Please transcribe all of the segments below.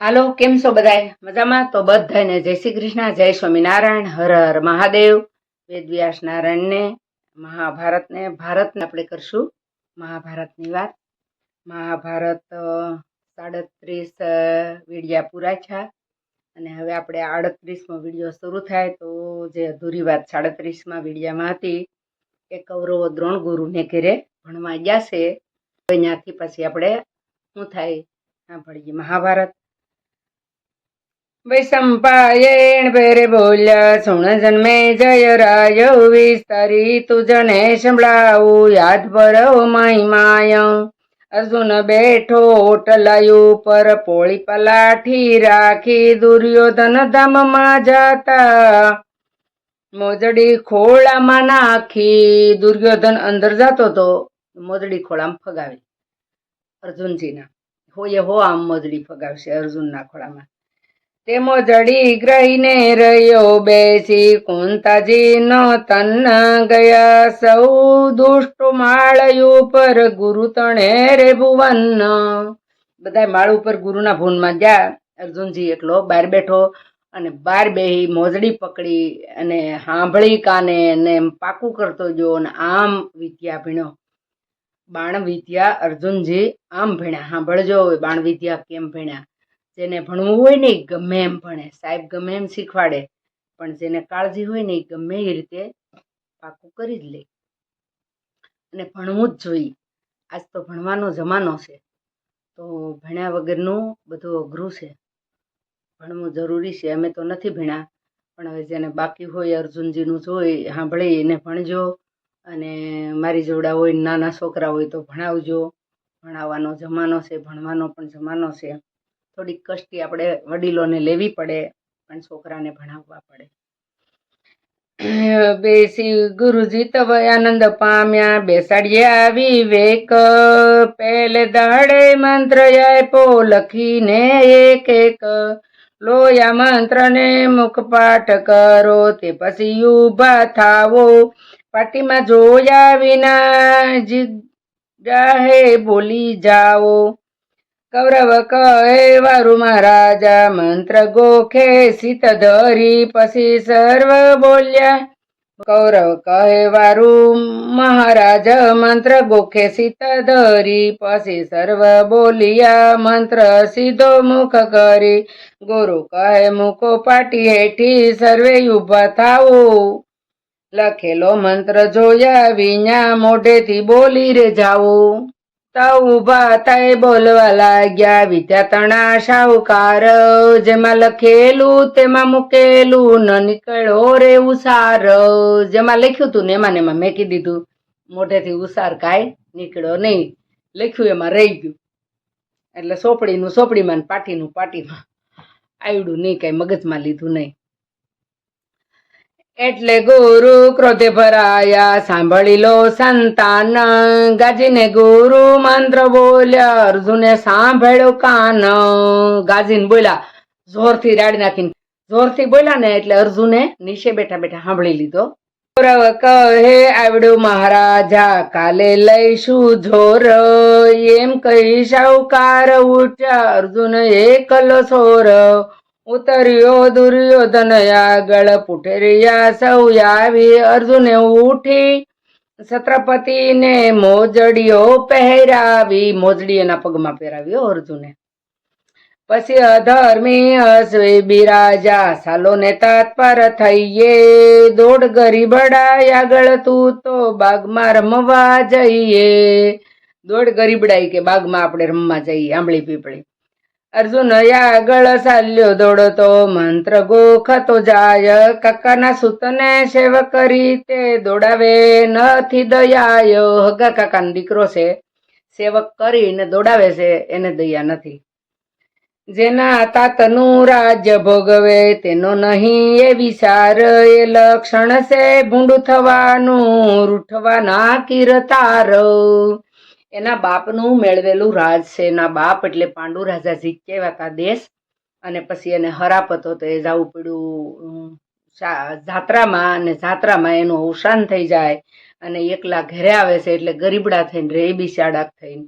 હાલો, કેમ છો બધાય? મજામાં? તો બધાને જય શ્રી કૃષ્ણ, જય સ્વામિનારાયણ, હર હર મહાદેવ. વેદવ્યાસ નારાયણને, મહાભારતને, ભારતને આપણે કરશું. મહાભારતની વાત. મહાભારત સાડત્રીસ વીડિયા પૂરા છે અને હવે આપણે આડત્રીસમો વીડિયો શરૂ થાય તો જે અધૂરી વાત સાડત્રીસમાં વિડીયામાં હતી એ કૌરવો દ્રોણ ગુરુને ઘેરે ભણવા ગયા છે. ત્યાંથી પછી આપણે શું થાય? સાંભળીએ મહાભારત. વૈશંપાયણ પેરે બોલ્યા સુણ જન્મે જય રાય વિસ્તારી તુજને સંભળાવું યાદ ભરવ મહિમાય અર્જુન બેઠો ઓટલાયું પર પોળી પલાઠી રાખી દુર્યોધન ધામમાં જાતા મોજડી ખોળામાં નાખી દુર્યોધન અંદર જતો તો મોજડી ખોળામાં ફગાવી અર્જુનજીના હોયે હો આમ મોજડી ફગાવશે અર્જુનના ખોળામાં તે જડી ગ્રહીને રહ્યો બેસી કુંતાજી નો તન ગયા. સૌ દુષ્ટો માળયું પર ગુરુ તણે રે ભુવન બધા માળ ઉપર ગુરુના ભૂનમાં ગયા. અર્જુનજી એકલો બહાર બેઠો અને બાર બેહી મોજડી પકડી અને સાંભળી કાને એને પાકું કરતો ગયો અને આમ વિદ્યા ભીણો. બાણ વિદ્યા અર્જુનજી આમ ભીણ્યા. સાંભળજો બાણ વિદ્યા કેમ ભણ્યા? જેને ભણવું હોય ને એ ગમે એમ ભણે. સાહેબ ગમે એમ શીખવાડે, પણ જેને કાળજી હોય ને એ ગમે એ રીતે પાકું કરી જ લે. અને ભણવું જ જોઈએ. આજ તો ભણવાનો જમાનો છે. તો ભણ્યા વગરનું બધું અઘરું છે. ભણવું જરૂરી છે. અમે તો નથી ભણ્યા. પણ હવે જેને બાકી હોય, અર્જુનજીનું જોઈ સાંભળી, એને ભણજો. અને મારી જોડા હોય નાના છોકરા હોય તો ભણાવજો. ભણાવવાનો જમાનો છે, ભણવાનો પણ જમાનો છે. થોડીક કષ્ટી આપણે વડીલોને લેવી પડે, પણ છોકરાને ભણાવવા પડે. બેસી ગુરુજી તવ આનંદ પામ્યા, બેસાડીએ આવી વેક. પહેલે દાડે મંત્ર આપો લખીને એક એક. લોયા મંત્રને મુખપાઠ કરો, તે પછી ઊભા થાવો. પાટીમાં જોયા વિના જીગાહે બોલી જાઓ. કૌરવ કહે, વારું મહારાજા, મંત્ર ગોખે સીત ધરી પછી સર્વ બોલ્યા. કૌરવ કહે, વારું મહારાજ, મંત્ર ગોખે સીત ધરી પછી સર્વ બોલ્યા. મંત્ર સીધો મુખ કરી, ગુરુ કહે, મુકો પાટી હેઠી, સર્વે ઊભા થાવો લખેલો મંત્ર જોયા વિના મોઢેથી બોલી રે જાઓ. તો ઊભા થાય બોલવા લાગ્યા. વિદ્યાતણા શાહુકાર, જેમાં લખેલું તેમાં મૂકેલું ન નીકળ્યો રે ઉસાર. જેમાં લખ્યું તું ને એમાં ને એમાં મેકી દીધું. મોઢેથી ઉસાર કાંઈ નીકળ્યો નહીં. લખ્યું એમાં રહી ગયું. એટલે સોપડીનું સોપડીમાં ને પાટીનું પાટીમાં. આવડું નહીં, કાંઈ મગજમાં લીધું નહીં. એટલે ગુરુ ક્રોધે ભરાયા સાંભળી લો સંતાન. ગાજીને ગુરુ મંત્ર બોલ્યા, અર્જુને સાંભળ્યો કાન. ગાજીને બોલ્યા, જોરથી રાડી નાખીને. જોરથી બોલ્યા ને એટલે અર્જુને નીચે બેઠા બેઠા સાંભળી લીધો. કૌરવ કહે આવડ્યું મહારાજા, કાલે લઈશું જોર. એમ કહી સાવકાર ઉઠ્યા. અર્જુન એકલો સોર. ઉતર્યો દુર્યોધન આગળ પુઠેરિયા સૌ આવી અર્જુને ઉઠી. છત્રપતિને મોજડીઓ પહેરાવી મોજડી એના પગમાં પહેરાવ્યો અર્જુને. પછી અધર્મી અશ્વે બિરાજા સાલો ને તત્પર થઈએ. દોડ ગરીબડાય આગળ તું તો બાગમાં રમવા જઈએ. દોડ ગરીબડાઈ કે બાગમાં આપણે રમવા જઈએ, આંબળી પીપળી. અર્જુન આગળ ચાલ્યો દોડતો, મંત્ર ગોખતો જાય. કાકાના સૂતને સેવ કરી તે દોડાવે, નથી દયાયો. હગા કાકાનો દીકરો છે સેવક કરીને દોડાવે છે, એને દયા નથી. જેના તાતનું રાજ્ય ભોગવે, તેનો નહીં એ વિચાર. એ લક્ષણ છે, ભૂંડું થવાનું, રૂઠવાના કીર્તાર. એના બાપનું મેળવેલું રાજ છે. એના બાપ એટલે પાંડુ રાજાજી કહેવાતા દેશ. અને પછી એને હરાપ હતો તો એ જવું પડ્યું જાત્રામાં અને જાત્રામાં એનું અવસાન થઈ જાય અને એકલા ઘરે આવે છે એટલે ગરીબડા થઈને રે બિસાડાક થઈને.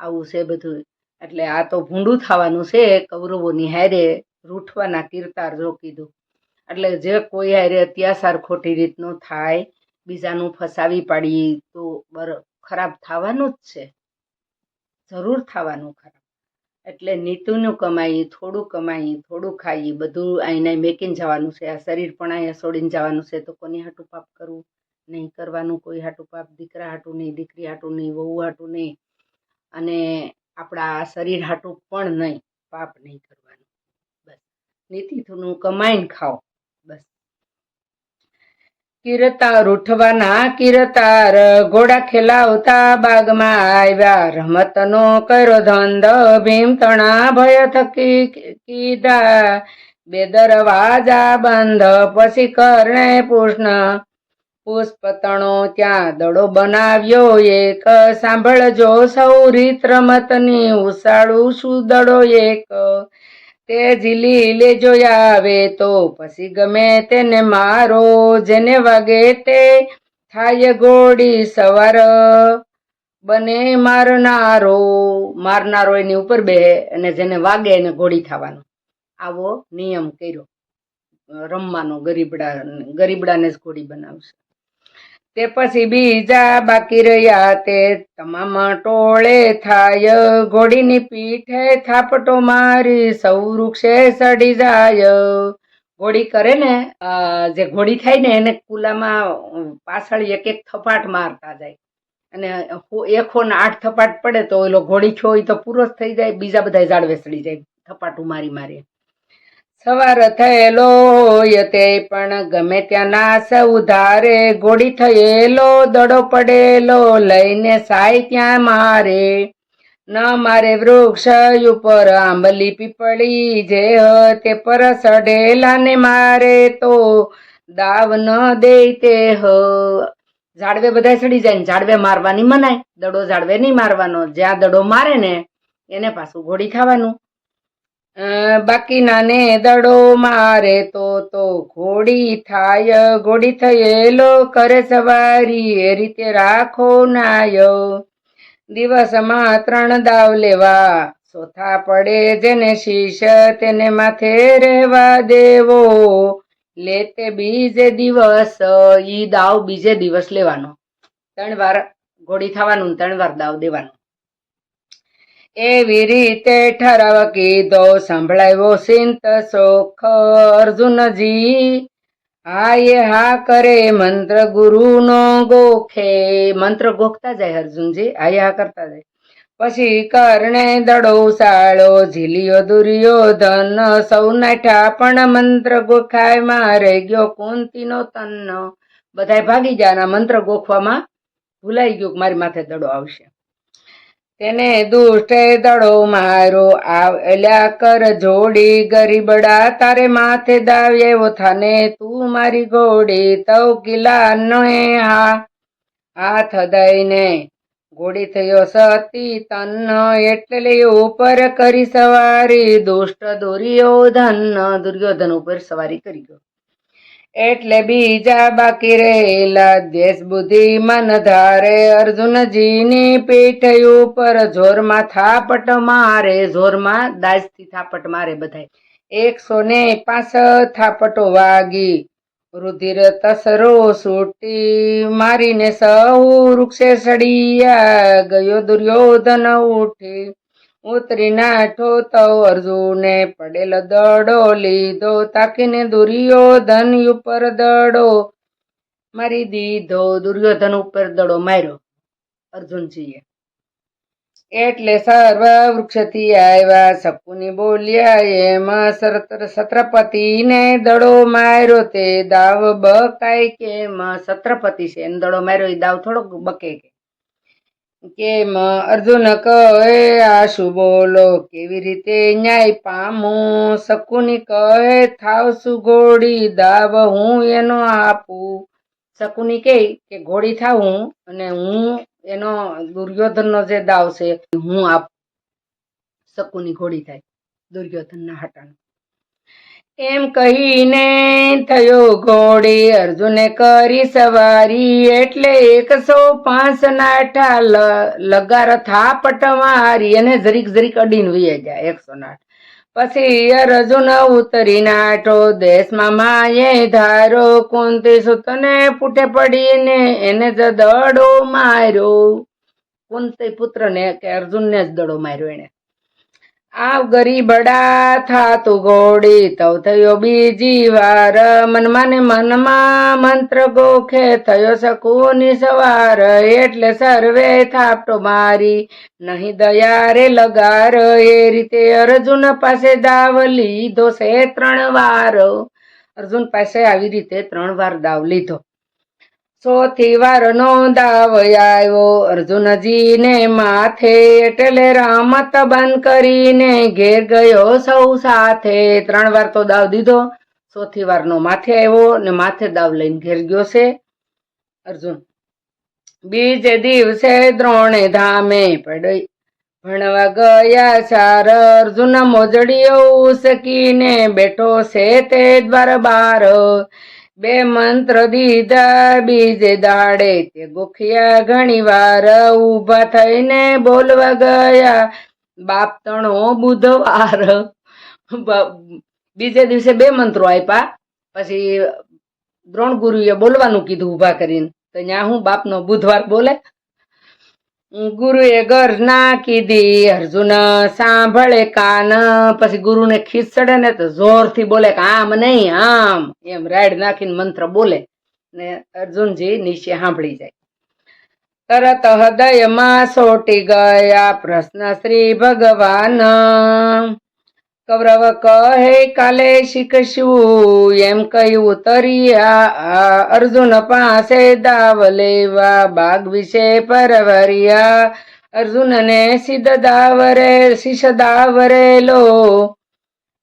આવું છે બધું. એટલે આ તો ભૂંડું થવાનું છે. કૌરવોની હારે રૂઠવાના કીર્તાર જો કીધું. એટલે જે કોઈ હારે અત્યાચાર ખોટી રીતનો થાય, બીજાનું ફસાવી પાડી તો બર ખરાબ થવાનું જ છે. જરૂર થવાનું ખરાબ. એટલે નીતુનું કમાઈ થોડું કમાઈ થોડું ખાઈ બધું અહીંને મેકીને જવાનું છે. આ શરીર પણ અહીંયા છોડીને જવાનું છે. તો કોની હાટું પાપ કરવું? નહીં કરવાનું. કોઈ હાટું પાપ? દીકરા હાટું નહીં, દીકરી હાટું નહીં, વહુ હાટું નહીં. અને આપણા શરીર હાટું પણ નહીં. પાપ નહીં કરવાનું. બસ. નીતિનું કમાઈને ખાઓ. બસ. કીર્તાર ઉઠવાના કિરતાર ઘોડા ખેલાવતા બાગમાં આવ્યા. રમતનો કર્યો ધંધ ભીમ તણા ભય થકી કીધા. બે દરવાજા બંધ, પછી કરણે પૂર્ણ પુષ્પતણો ત્યાં દડો બનાવ્યો, એક સાંભળજો સૌ રીત રમતની. ઉસાળું શું દડો એક તે ઝીલી લેજો આવે તો પછી ગમે તેને મારો, જેને વાગે તે થાય ગોળી સવાર. બને મારનારો મારનારો એની ઉપર બે અને જેને વાગે એને ઘોડી થવાનો આવો નિયમ કર્યો. રમવાનો, ગરીબડા, ગરીબડાને જ ગોળી બનાવશે. તે પછી બીજા બાકી રહ્યા તે તમામ ટોળે થાય, ઘોડીની પીઠે થાપટો મારી સૌ વૃક્ષે સડી જાય. ઘોડી કરે ને જે ઘોડી થાય ને એને કુલામાં પાછળ એક એક થપાટ મારતા જાય. અને એકો ને આઠ થપાટ પડે તો એલો ઘોડી છો તો પૂરો જ થઈ જાય, બીજા બધા ઝાડવે સડી જાય, થપાટું મારી મારી સવાર થયેલો હોય તે પણ ગમે ત્યાં નાસ ઉધારે ઘોડી થયેલો, દડો પડેલો, લઈને સાય ત્યાં મારે. ન મારે વૃક્ષ ઉપર આંબલી પીપળી, જે તે પર સડેલાને મારે તો દાવ ન દે તે હ. ઝાડવે બધા સડી જાય ને ઝાડવે મારવાની મનાય, દડો ઝાડવે નહીં મારવાનો. જ્યાં દડો મારે ને, એને પાછું ઘોડી ખાવાનું. બાકીનાને દડો મારે તો તો ઘોડી થાય, ઘોડી થયેલો કરે સવારી એ રીતે રાખો નાયો. દિવસમાં ત્રણ દાવ લેવા ચોથા પડે જેને શીશ તેને માથે રહેવા દેવો. લેતે બીજે દિવસ, ઈ દાવ બીજે દિવસ લેવાનો. ત્રણ વાર ઘોડી થવાનું ત્રણ વાર દાવ દેવાનો. એવી રીતે ઠરાવ કીધો, સંભળાવ્યો સિંત શોખ અર્જુનજી. હા એ હા કરે મંત્ર ગુરુનો ગોખે. મંત્ર ગોખતા જાય અર્જુનજી હા એ હા કરતા જાય. પછી કર્ણે દડો સાળો, ઝીલિયો દુર્યોધન સૌ નાઠા પણ મંત્ર ગોખાય, મારે ગયો કુંતીનો તન્ન. બધાય ભાગી ગયા મંત્ર ગોખવામાં ભૂલાઈ ગયું મારી માથે દડો આવશે. તેને દુષ્ટે દડો મારો આવેલા કર જોડી ગરીબડા, તારે માથે દાવ્યો થાને તું મારી ઘોડી, તવ કિલા નહે હા. હાથ દઈને ઘોડી થયો સતી તન્ન એટલે ઉપર કરી સવારી, દુષ્ટ દુર્યોધન દુર્યોધન ઉપર સવારી કરી ગયો. એટલે બીજા બાકી રહેલા દેશ બુદ્ધિ મન ધારે અર્જુનજીની પીઠ ઉપર જોરમાં થાપટ મારે, જોરમાં દાજથી થાપટ મારે બધાય. એકસો ને પાંચ થાપટો વાગી. રુધિર તસરો સૂટી મારીને સૌ વૃક્ષે સડિયા ગયો દુર્યોધન ઉઠી. ઉતરી નાઠો તવ અર્જુને પડેલ દડો લીધો, તાકીને દુર્યોધન ઉપર દડો મારી દીધો. દુર્યોધન ઉપર દડો માર્યો અર્જુનજીએ. એટલે સર્વ વૃક્ષથી આવ્યા, શકુની બોલ્યા, એમાં છત્રપતિને દડો માર્યો, તે દાવ બકાય એમાં છત્રપતિ છે? એને દડો માર્યો, એ દાવ થોડોક બકે કે? કેમ અર્જુન કહે આ શું બોલો, કેવી રીતે ન્યાય પામું? શકુની કહે થાવ શું ઘોડી દાવ હું એનો આપું. શકુની કહે કે, ઘોડી થાવ હું અને હું એનો દુર્યોધનનો જે દાવ છે, હું આપ. શકુની ઘોડી થાય, દુર્યોધનના હટાણ એમ કહીને થયો ઘોડી અર્જુને કરી સવારી એટલે એકસો પાંચ નાઠા લગાર થાપટ મારી અને જરીક જરીક અડીને વહી જાય એકસો નાઠ. પછી અર્જુન ઉતરી નાઠો, દેશમાં માયે ધારો, કુંતી સુતને પૂઠે પડીને એને જ દડો માર્યો. કુંતી પુત્રને કે અર્જુનને જ દડો માર્યો એને. આવ ગરીબડા થાતું ઘોડી તવ થયો બીજી વાર. મનમાં ને મનમાં મંત્ર ગોખે, થયો શકુની સવાર. એટલે સર્વે થાપટો મારી, નહીં દયા રે લગાર. એ રીતે અર્જુન પાસે દાવ લીધો છે ત્રણ વાર. અર્જુન પાસે આવી રીતે ત્રણ વાર દાવ લીધો. ચોથી વારનો દાવ આવ્યો. અર્જુનજીને માથે એટલે રમત બંધ કરીને ઘેર ગયો સૌ સાથે. ત્રણ વાર તો દાવ દીધો. ચોથી વારનો માથે આવ્યો ને માથે દાવ લઈને ઘેર ગયો છે. અર્જુન, બીજે દિવસે દ્રોણે ધામે પડી. ભણવા ગયા ચાર. અર્જુન મોજડીઓ ઉસકીને બેઠો છે તે દ્વાર બાર. બે મંત્ર દીધા, બીજે દાડે તે ગોખિયા ઘણી વાર ઊભા થઈને બોલવા ગયા. બાપ તણો બુધવાર. બીજે દિવસે બે મંત્રો આપ્યા પછી દ્રોણ ગુરુએ બોલવાનું કીધું ઊભા કરીને. તો ત્યાં હું બાપનો બુધવાર બોલે. ગુરુએ ગર્જના કીધી અર્જુન સાંભળે કાન, પછી ગુરુને ખીચડે ને તો જોરથી બોલે કે આમ નહીં, આમ. એમ રાડ નાખીને મંત્ર બોલે ને અર્જુનજી નીચે સાંભળી જાય. તરત હૃદયમાં સોટી ગયા પ્રશ્ન શ્રી ભગવાન. કૌરવ કહે, કાલે શીખશું. એમ કહ્યું ઉતર્યા અર્જુન પાસે દાવ લેવા. બાગ વિશે પરવરિયા, અર્જુનને સિદ્ધ દાવરે શિષ દાવરેલો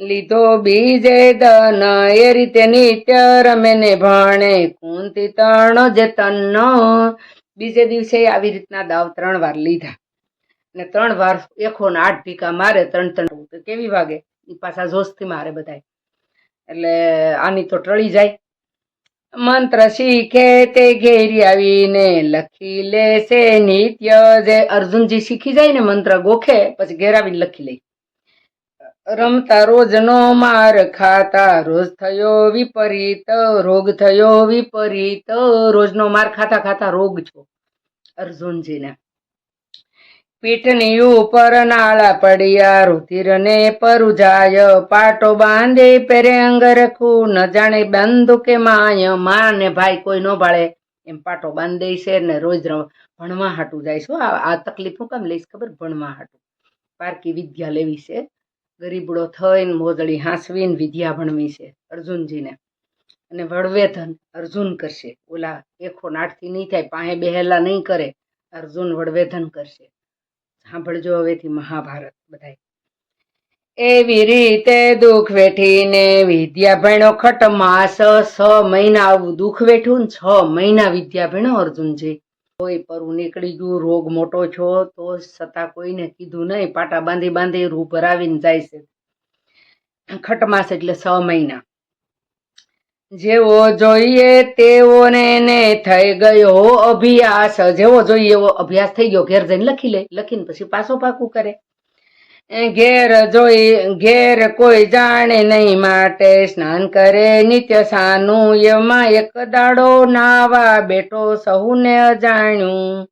લીધો બીજે દન, એ રીતે નિત્ય રમે ને ભણે કુંતી તણ જતન. બીજે દિવસે આવી રીતના દાવ ત્રણ વાર લીધા. ને ત્રણ વાર એકો ને આઠ ભીકા મારે ત્રણ ત્રણ કેવી વાગે? પાછા જોશથી મારે બધાય. એટલે આની તો ટળી જાય. મંત્ર શીખે તે ઘેરી આવીને લખી લેશે નિત્ય. જે અર્જુનજી શીખી જાય ને મંત્ર ગોખે, પછી ઘેર આવીને લખી લે. રમતા રોજનો માર ખાતા, રોજ થયો વિપરીત, રોગ થયો વિપરીત. રોજનો માર ખાતા ખાતા રોગ છો અર્જુનજીને. પીઠની ઉપર નાળા પડ્યા, રુધિરને પરુજાય. પાટો બાંધે પેરે અંગ રખું ન જાણે બંધુ કે માયમાં ને ભાઈ કોઈ ન ભાળે. એમ પાટો બાંધે છે ને રોજ ભણવા હાટું જાય છે. આ તકલીફ હું કેમ લઈશ ખબર? ભણવા હાટું. પારકી વિદ્યા લેવી છે. ગરીબડો થઈને મોજળી હાંસવીને વિદ્યા ભણવી છે, અર્જુનજીને. અને વડવેધન અર્જુન કરશે. ઓલા એકો નાટથી નહીં થાય પાસે બેહેલા નહીં કરે. અર્જુન વડવેધન કરશે. સાંભળજો હવેથી મહાભારત બધાય. એવી રીતે દુઃખ વેઠીને વિદ્યા ભણો ખટ માસ છ મહિના આવું દુઃખ વેઠ્યું ને છ મહિના વિદ્યા ભણો અર્જુનજી કોઈ પરુ નીકળી ગયું, રોગ મોટો છો, તો છતાં કોઈને કીધું નહીં, પાટા બાંધી બાંધી રૂ ભરાવીને જાય છે. ખટમાસ એટલે છ મહિના. જેવો જોઈએ તેઓને ને થઈ ગયો અભ્યાસ. જેવો જોઈએ એવો અભ્યાસ થઈ ગયો. ઘેર જઈને લખી લે. લખીને પછી પાછો પાકું કરે. ઘેર જોઈ, ઘેર કોઈ જાણે નહીં માટે સ્નાન કરે. નિત્ય સાનું એમાં એક દાડો નાવા બેઠો સહુને અજાણ્યું.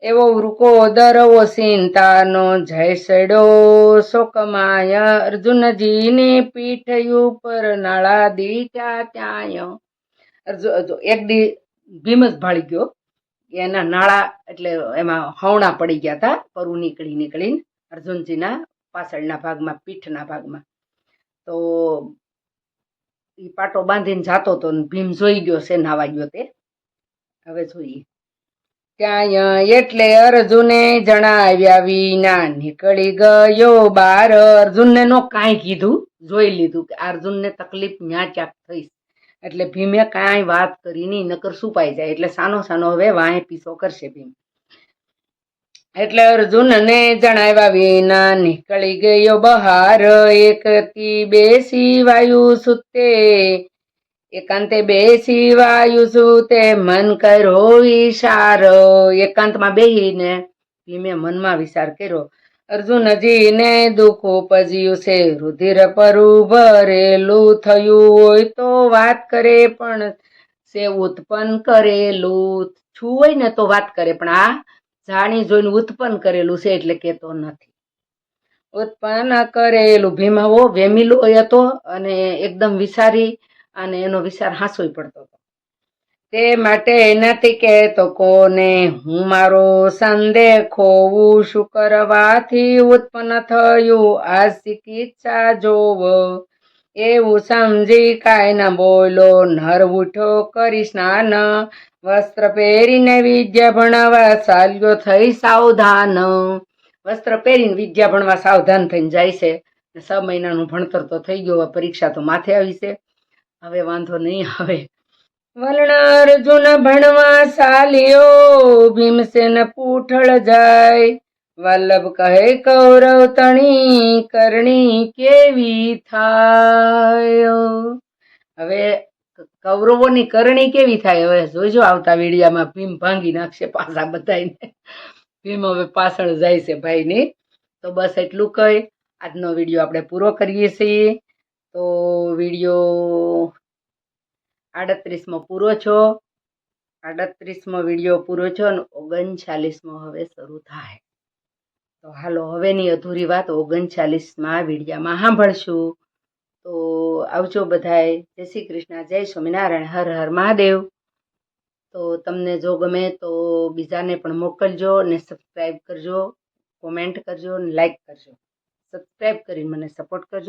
એવો વૃકો દરવો ચિંતાનો જય સડો. શોકમાય અર્જુનજીની પીઠ ઉપર નાળા દીચા ત્યાં અર્જુન અર્જુ- એક દી ભીમ જ ભાળી ગયો. એના નાળા એટલે એમાં હવણા પડી ગયા હતા પરુ નીકળી નીકળીને અર્જુનજીના પાછળના ભાગમાં, પીઠના ભાગમાં. તો એ પાટો બાંધીને જાતો હતો ભીમ જોઈ ગયો છે નાવા ગયો તે. હવે જોઈએ. ત્યાં એટલે અર્જુને જણાવ્યા વિના નીકળી ગયો બાર. અર્જુનને નો કાંઈ કીધું, જોઈ લીધું કે અર્જુનને તકલીફ ન્યા ક્યાંક થઈ એટલે ભીમે કાંઈ વાત કરી નહીં, નકર સુપાઈ જાય. એટલે સાનો સાનો હવે વાંહે પીસો કરશે ભીમ. એટલે અર્જુનને જણાવ્યા વિના નીકળી ગયો બહાર. એકથી બેસી વાયુ સુતે. એકાંતે બેસી વાયુ સુતે મન કરો ઈશારો એકાંતમાં બેહીને ધીમે મનમાં વિચાર કર્યો, અર્જુન હજીને દુઃખ ઉપજ્યું છે. રુધિર પરું ભરેલું થયું હોય તો વાત કરે પણ છે ઉત્પન્ન કરેલું. છું હોય ને તો વાત કરે, પણ આ જાણી જોઈને ઉત્પન્ન કરેલું છે એટલે કેતો નથી. ઉત્પન્ન કરેલું. ભીમાવો વેમીલો હતો અને એકદમ વિચારી અને એનો વિચાર હાંસોય પડતો હતો. તે માટે નથી કહેતો, કોને હું મારો સંદેહ ખોવું? શું કરવાથી ઉત્પન્ન થયું આ ચિકિત્સા જોવ. એવું સમજી કાંઈ ના બોલો, નર ઉઠો, કરી સ્નાન. વસ્ત્ર પહેરીને વિદ્યા ભણવા ચાલ્યો થઈ સાવધાન. વસ્ત્ર પહેરીને વિદ્યા ભણવા સાવધાન થઈને જાય છે. છ મહિનાનું ભણતર તો થઈ ગયું પરીક્ષા તો માથે આવી છે. હવે વાંધો નહીં આવે. વલણ અર્જુન ભણવા ચાલ્યો, ભીમસેન પૂઠળ જાય. વલ્લભ કહે, કૌરવ તણી કરણી કેવી થાય? હવે કૌરવોની કરણી કેવી થાય? હવે જોજો આવતા વીડિયામાં ભીમ ભાંગી નાખશે પાછા બધાને ભીમ હવે પાછળ જાય છે ભાઈની. તો બસ એટલું કહી. આજનો વીડિયો આપણે પૂરો કરીએ છીએ. તો વીડિયો આડત્રીસમો પૂરો છો. આડત્રીસમો વીડિયો પૂરો છો અને ઓગણચાલીસમો હવે શરૂ થાય. તો હાલો, હવેની અધૂરી વાત ઓગણચાલીસમાં વિડીયામાં સાંભળશું. તો આવજો બધાય. જય શ્રી કૃષ્ણ, જય સ્વામિનારાયણ, હર હર મહાદેવ. તો તમને જો ગમે તો બીજાને પણ મોકલજો અને સબસ્ક્રાઈબ કરજો કોમેન્ટ કરજો અને લાઈક કરજો. સબસ્ક્રાઈબ કરીને મને સપોર્ટ કરજો.